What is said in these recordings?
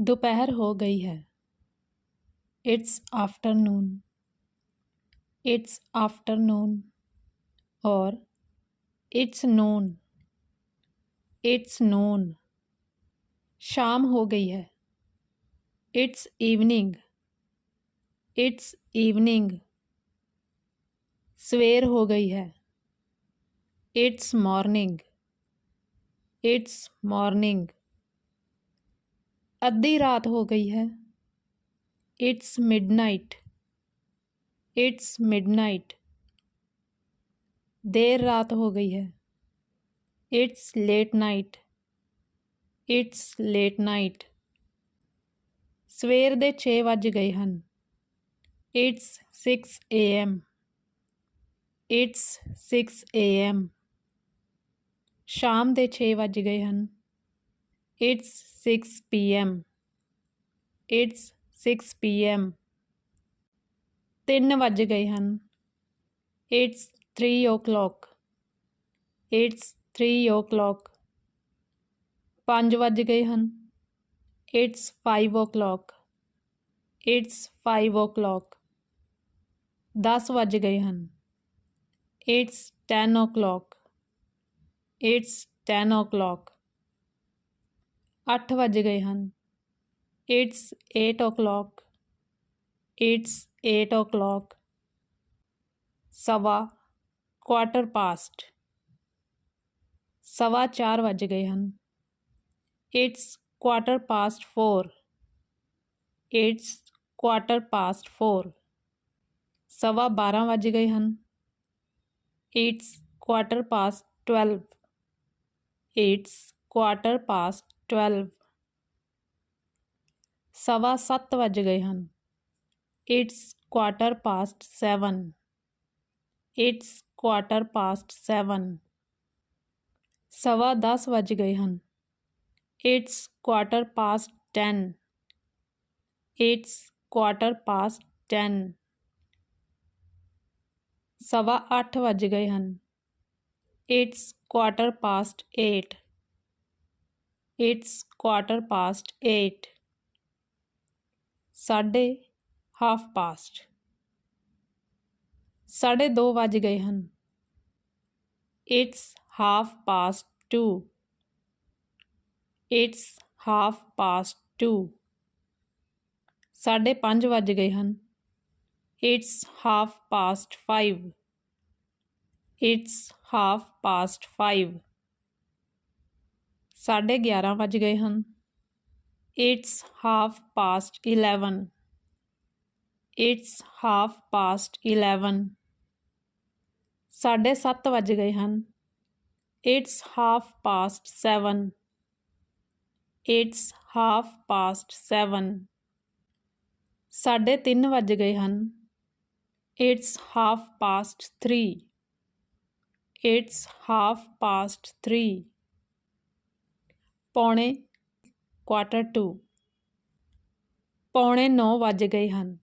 दोपहर हो गई है। इट्स आफ्टरनून इट्स आफ्टरनून और इट्स नोन इट्स नोन शाम हो गई है। इट्स इवनिंग इट्स इवनिंग सवेर हो गई है। इट्स मॉर्निंग इट्स मॉर्निंग ਅੱਧੀ ਰਾਤ ਹੋ ਗਈ ਹੈ ਇਟਸ ਮਿਡਨਾਈਟ ਇਟਸ ਮਿਡਨਾਈਟ ਦੇਰ ਰਾਤ ਹੋ ਗਈ ਹੈ it's late night it's late night ਸਵੇਰ ਦੇ 6 ਵੱਜ ਗਏ ਹਨ ਇਟਸ 6 ਏਐਮ ਇਟਸ 6 ਏਐਮ ਸ਼ਾਮ ਦੇ 6 ਵੱਜ ਗਏ ਹਨ ਇਟਸ 6 ਪੀਐਮ ਇਟਸ 6 ਪੀਐਮ 3 ਵੱਜ ਗਏ ਹਨ ਇਟਸ 3 o'clock ਇਟਸ 3 o'clock 5 ਵੱਜ ਗਏ ਹਨ ਇਟਸ 5 o'clock ਇਟਸ 5 o'clock 10 ਵੱਜ ਗਏ ਹਨ ਇਟਸ 10 o'clock ਇਟਸ 10 o'clock 8 ਵੱਜ ਗਏ ਹਨ ਇਟਸ 8 o'clock ਇਟਸ 8 o'clock ਸਵਾ ਕੁਆਟਰ ਪਾਸਟ ਸਵਾ 4 ਵੱਜ ਗਏ ਹਨ it's quarter past 4 it's quarter past 4 ਸਵਾ 12 ਵੱਜ ਗਏ ਹਨ it's quarter past 12 it's quarter past 12 ਸਵਾ 7 ਵੱਜ ਗਏ ਹਨ it's quarter past 7 it's quarter past 7 ਸਵਾ 10 ਵੱਜ ਗਏ ਹਨ it's quarter past 10 it's quarter past 10 ਸਵਾ 8 ਵੱਜ ਗਏ ਹਨ it's quarter past 8 it's quarter past 8 ਸਾਢੇ ਹਾਫ ਪਾਸਟ ਸਾਢੇ 2 ਵੱਜ ਗਏ ਹਨ it's half past 2 it's half past 2 ਸਾਢੇ 5 ਵੱਜ ਗਏ ਹਨ it's half past 5 it's half past 5 ਸਾਢੇ 11 ਵੱਜ ਗਏ ਹਨ it's half past 11 it's half past 11 ਸਾਢੇ 7 ਵੱਜ ਗਏ ਹਨ it's half past 7 it's half past 7 ਸਾਢੇ 3 ਵੱਜ ਗਏ ਹਨ it's half past 3 it's half past 3 ਪੌਣੇ ਕੁਆਟਰ ਟੂ ਪੌਣੇ 9 ਵੱਜ ਗਏ ਹਨ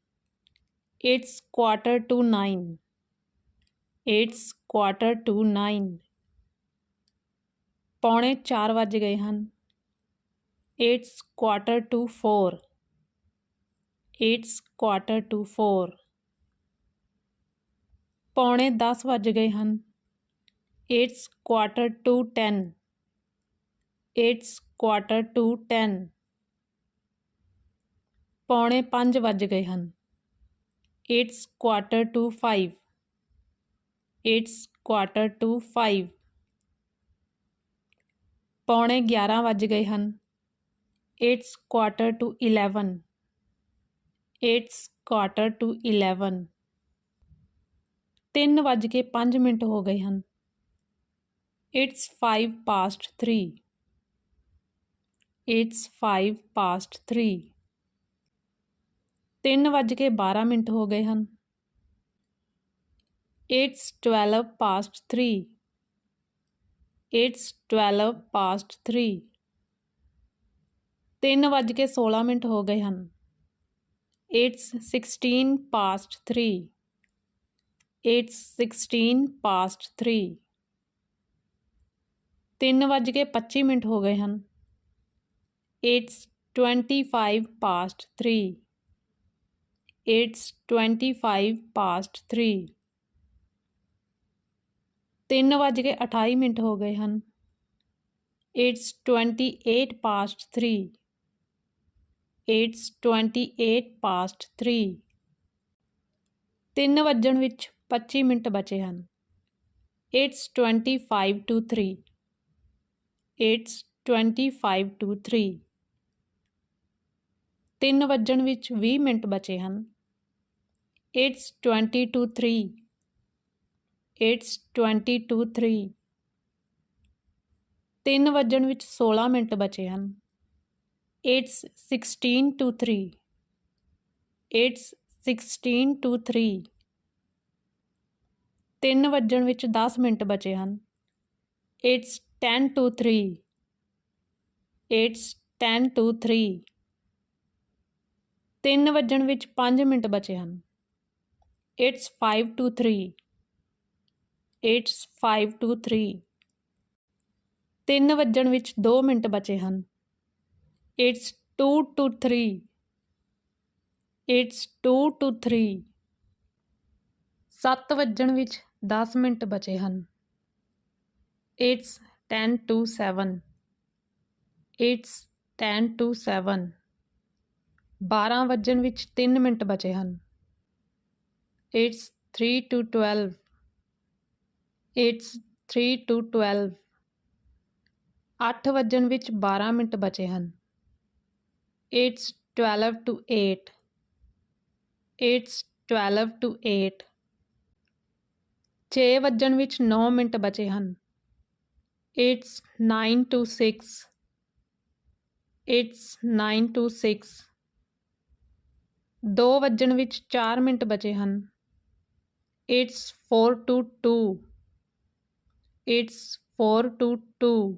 it's quarter to 9 it's quarter to 9 ਪੌਣੇ 4 ਵੱਜ ਗਏ ਹਨ it's quarter to 4 it's quarter to 4 ਪੌਣੇ 10 ਵੱਜ ਗਏ ਹਨ it's quarter to 10 it's quarter to 10 ਪੌਣੇ 5 ਵੱਜ ਗਏ ਹਨ it's quarter to 5 it's quarter to 5 ਪੌਣੇ 11 ਵੱਜ ਗਏ ਹਨ it's quarter to 11 it's quarter to 11 3 ਵੱਜ ਕੇ 5 ਮਿੰਟ ਹੋ ਗਏ ਹਨ ਇਟਸ 5 ਪਾਸਟ 3 ਇਟਸ 5 ਪਾਸਟ 3 3 ਵੱਜ ਕੇ 12 ਮਿੰਟ ਹੋ ਗਏ ਹਨ ਇਟਸ 12 ਪਾਸਟ 3 ਇਟਸ 12 ਪਾਸਟ 3 3 ਵੱਜ ਕੇ 16 ਮਿੰਟ ਹੋ ਗਏ ਹਨ ਇਟਸ 16 ਪਾਸਟ 3 ਇਟਸ 16 ਪਾਸਟ 3 3 ਵੱਜ ਕੇ 25 ਮਿੰਟ ਹੋ ਗਏ ਹਨ It's 25 past 3 it's 25 past 3 ਤਿੰਨ ਵੱਜ ਕੇ 28 ਮਿੰਟ ਹੋ ਗਏ ਹਨ it's 28 past 3 it's 28 past 3 ਤਿੰਨ ਵੱਜਣ ਵਿੱਚ 25 ਮਿੰਟ ਬਚੇ ਹਨ it's 25 to 3 it's 25 to 3 ਤਿੰਨ ਵੱਜਣ ਵਿੱਚ 20 ਮਿੰਟ ਬਚੇ ਹਨ it's 20 to 3 it's 20 to 3 ਤਿੰਨ ਵੱਜਣ ਵਿੱਚ 16 ਮਿੰਟ ਬਚੇ ਹਨ it's 16 to 3 it's 16 to 3 ਤਿੰਨ ਵੱਜਣ ਵਿੱਚ 10 ਮਿੰਟ ਬਚੇ ਹਨ it's 10 to 3 it's 10 to 3 ਤਿੰਨ ਵੱਜਣ ਵਿੱਚ 5 ਮਿੰਟ ਬਚੇ ਹਨ। ਇਟਸ 5 ਟੂ 3 ਇਟਸ 5 ਟੂ 3 ਤਿੰਨ ਵੱਜਣ ਵਿੱਚ 2 ਮਿੰਟ ਬਚੇ ਹਨ। ਇਟਸ 2 ਟੂ 3 ਇਟਸ 2 ਟੂ 3 7 ਵੱਜਣ ਵਿੱਚ 10 ਮਿੰਟ ਬਚੇ ਹਨ। ਇਟਸ 10 ਟੂ 7 ਇਟਸ 10 ਟੂ 7 ਬਾਰ੍ਹਾਂ ਵੱਜਣ ਵਿੱਚ ਤਿੰਨ ਮਿੰਟ ਬਚੇ ਹਨ। It's three to twelve it's three to twelve ਅੱਠ ਵੱਜਣ ਵਿੱਚ ਬਾਰ੍ਹਾਂ ਮਿੰਟ ਬਚੇ ਹਨ। It's twelve to eight it's twelve to eight ਛੇ ਵੱਜਣ ਵਿੱਚ ਨੌ ਮਿੰਟ ਬਚੇ ਹਨ। It's nine to six it's nine to six ਦੋ ਵੱਜਣ ਵਿੱਚ 4 ਮਿੰਟ ਬਚੇ ਹਨ। It's 4 to 2 it's 4 to 2